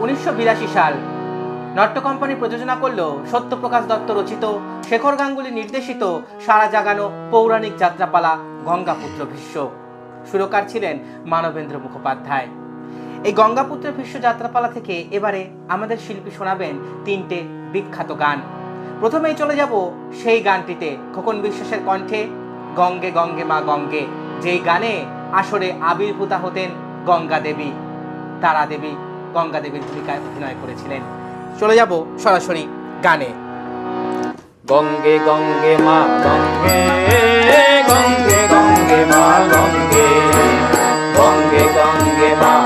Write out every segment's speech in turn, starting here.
উনিশশো বিরাশি সাল। নট্য কোম্পানি প্রযোজনা করল সত্যপ্রকাশ দত্ত রচিত, শেখর গাঙ্গুলি নির্দেশিত, সারা জাগানো পৌরাণিক যাত্রাপালা গঙ্গাপুত্র ভীষ্ম। সুরকার ছিলেন মানবেন্দ্র মুখোপাধ্যায়। এই গঙ্গাপুত্র ভীষ্ম যাত্রাপালা থেকে এবারে আমাদের শিল্পী শোনাবেন তিনটে বিখ্যাত গান। প্রথমেই চলে যাব সেই গানটিতে। খোকন বিশ্বাসের কণ্ঠে, গঙ্গে গঙ্গে মা, গঙ্গে যেই গানে আসরে আবির্ভূতা হতেন গঙ্গা দেবী তারা দেবী গঙ্গা দেবীর ভূমিকায় অভিনয় করেছিলেন। চলে যাব সরাসরি গানে। গঙ্গে গঙ্গে মা, গঙ্গে গঙ্গে গঙ্গে মা, গঙ্গে। গঙ্গে গঙ্গে মা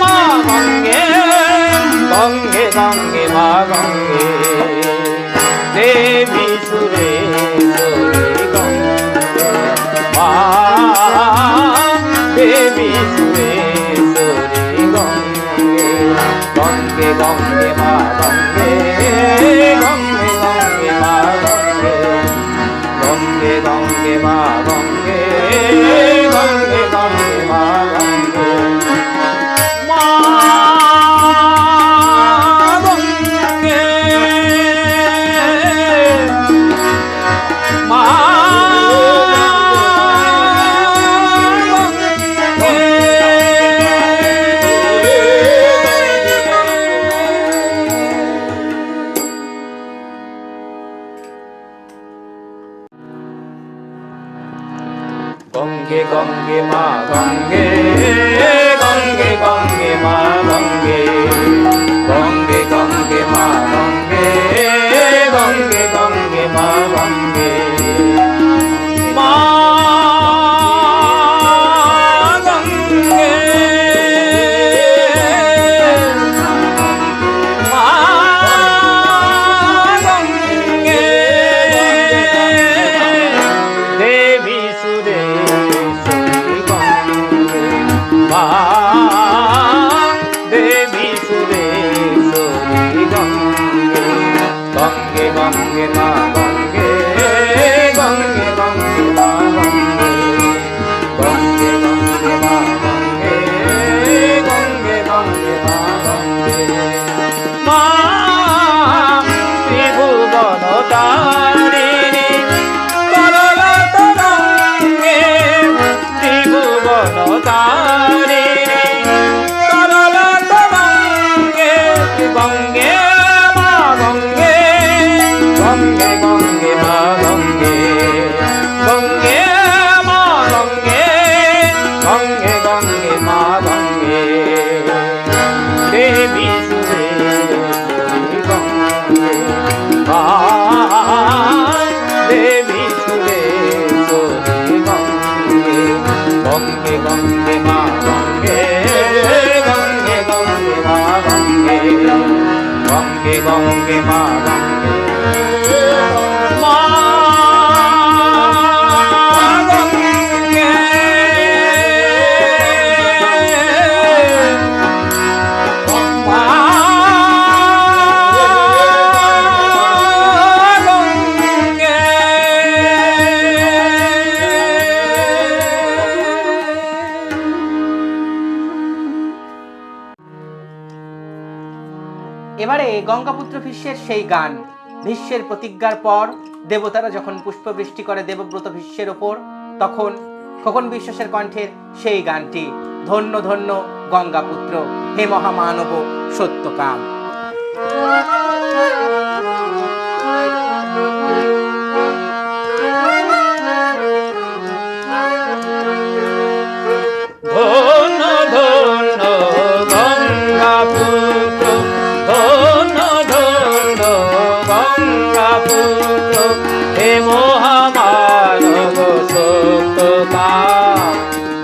মা গঙ্গে গঙ্গে গঙ্গে মা গঙ্গে। দেবী মা, দেবী সুরেশ্বরী গঙ্গে। গঙ্গে গঙ্গে মা গঙ্গে গঙ্গে গঙ্গে মা গঙ্গে গঙ্গে গঙ্গে মা গঙ্গে গঙ্গে গঙ্গে মা মা তারিণী তরল তরঙ্গে গঙ্গে গঙ্গে gong, মা গঙ্গে। এবারে গঙ্গাপুত্র ভীষ্মের সেই গান। ভীষ্মের প্রতিজ্ঞার পর দেবতারা যখন পুষ্পবৃষ্টি করে দেবব্রত ভীষ্মের ওপর, তখন খোকন বিশ্বাসের কণ্ঠের সেই গানটি, ধন্য ধন্য গঙ্গাপুত্র, হে মহামানব সত্যকাম।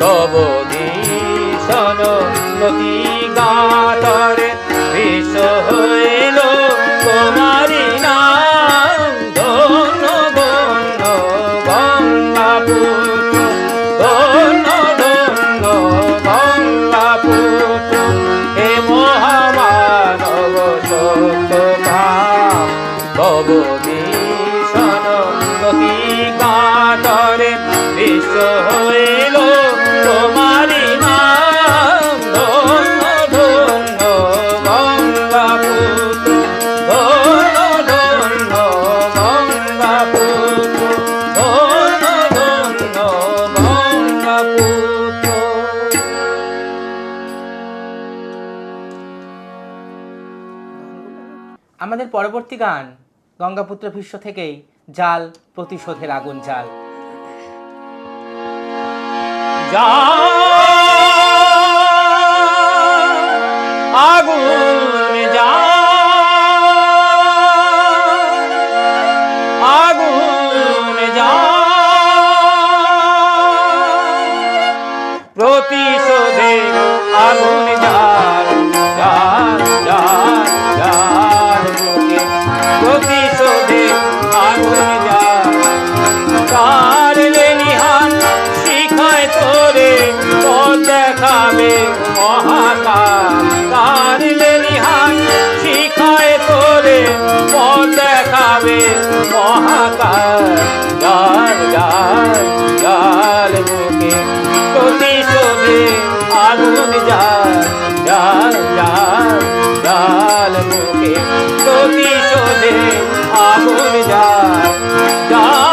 তব দীশন নদী গাতরে বিশ্ব আমাদের পরবর্তী গান গঙ্গাপুত্র ভীষ্ম থেকেই জাল প্রতিশোধের আগুন জাল। আগুন যা আগুন যা দেখাবে মহাকাল যার যার মুখে প্রতি শোভে আগুন যার যার যার মুখে প্রতি শোভে আগুন যার যার